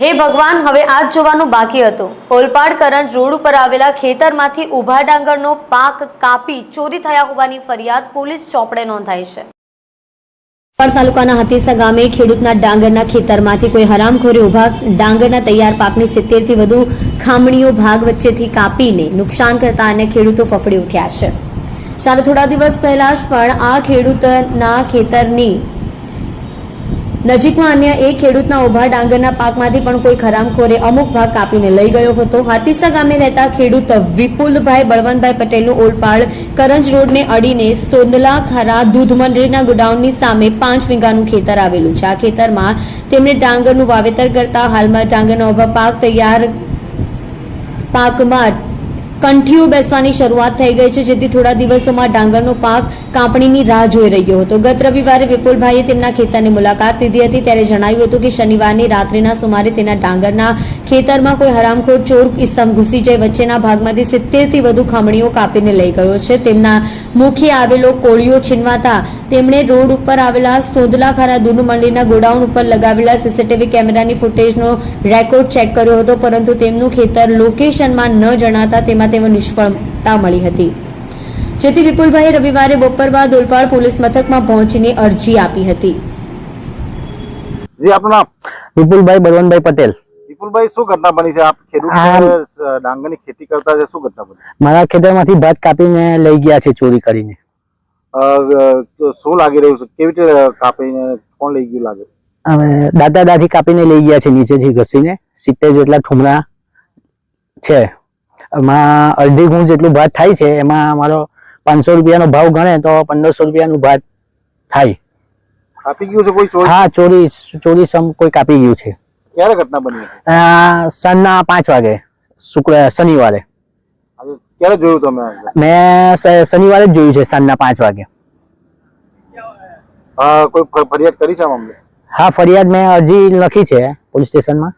હે ભગવાન, હવે આજ જોવાનું બાકી હતું. ઓલપાડ કરંજ રોડ ઉપર આવેલા ખેતરમાંથી ઊભા ડાંગરનો પાક કાપી ચોરી થયા હોવાની ફરિયાદ પોલીસ ચોપડે નોંધાઈ છે. ઓલપાડ તાલુકાના હતીસા ગામે ખેડૂતના ડાંગરના ખેતરમાંથી કોઈ હરામખોરી ઊભા ડાંગરના તૈયાર પાકની સિત્તેરથી વધુ ખામણીઓ ભાગ વચ્ચેથી કાપીને નુકસાન કરતા અને ખેડૂતો ફફડી ઉઠ્યા છે. ચાલો થોડા દિવસ પહેલા જ પણ આ ખેડૂતના ખેતરની નજીકમાં અન્ય એક ખેડૂતના ઊભા ડાંગરના પાકમાંથી પણ કોઈ ખરામખોરે અમુક ભાગ કાપીને લઈ ગયો હતો. હાથીસા ગામે રહેતા ખેડૂત વિપુલભાઈ બળવંતભાઈ પટેલનું ઓલપાડ કરંજ રોડને અડીને સોંદલા ખરા દૂધ મંડળીના ગોડાઉનની સામે પાંચ વીઘાનું ખેતર આવેલું છે. આ ખેતરમાં તેમણે ડાંગરનું વાવેતર કરતા હાલમાં ડાંગરના ઊભા પાક તૈયાર પાકમાં કંઠીઓ બેસવાની શરૂઆત થઈ ગઈ છે, જેથી થોડા દિવસોમાં ડાંગરનો પાક કાપણીની રાહ જોઈ રહ્યો હતો. ગત રવિવારે વિપુલભાઈએ તેમના ખેતરની મુલાકાત લીધી હતી, ત્યારે જણાવ્યું હતું કે શનિવારની રાત્રિના સુમારે તેના ડાંગરના ખેતરમાં કોઈ હરામખોર ચોર ઇસમ ઘૂસી જઈ વચ્ચેના ભાગમાંથી સિત્તેરથી વધુ ખામણીઓ કાપીને લઈ ગયો છે. તેમના મુખે આવેલો કોળીઓ છીનવાતા તેમણે રોડ ઉપર આવેલા સોદલા ખારા દૂધ મંડળીના ગોડાઉન ઉપર લગાવેલા સીસીટીવી કેમેરાની ફૂટેજનો રેકોર્ડ ચેક કર્યો હતો પરંતુ તેમનું ખેતર લોકેશનમાં ન જણાતા તેમાં તેઓ નિષ્ફળતા મળી હતી. જેથી વિપુલભાઈ રવિવારે બપોર બાદ ઓલપાડ પોલીસ મથકમાં પહોંચીને અરજી આપી હતી. જી આપનું નામ? વિપુલભાઈ બળવંતભાઈ પટેલ. વિપુલભાઈ શું ઘટના બની છે? આપ ખેડૂત ડાંગરની ખેતી કરતા છે શું ઘટના બની? મારા ખેતરમાંથી ભાત કાપીને લઈ ગયા છે ચોરી કરીને. શું લાગી રહ્યું છે? કેવી રીતે કાપીને કોણ લઈ ગયું લાગે? અમે દાદા દાદી કાપીને લઈ ગયા છે નીચેથી ઘસીને. સિત્તેર જેટલા ઠુમરા છે. એમાં અડધી ગુણ જેટલું ભાત થાય છે. એમાં અમારો પાંચસો રૂપિયાનો ભાવ ગણે તો પંદરસો રૂપિયાનું ભાત થાય. કાપી ગયું છે કોઈ ચોરી? હા ચોરી ચોરી સમ કોઈ કાપી ગયું છે. ક્યારે ઘટના બની સાંજના પાંચ વાગે શુક્ર શનિવારે. ક્યારે જોયું તમે મેં શનિવારે જ જોયું છે સાંજના પાંચ વાગે. હા કોઈ ફરિયાદ કરી છે મામલે હા ફરિયાદ મેં અરજી લખી છે પોલીસ સ્ટેશનમાં.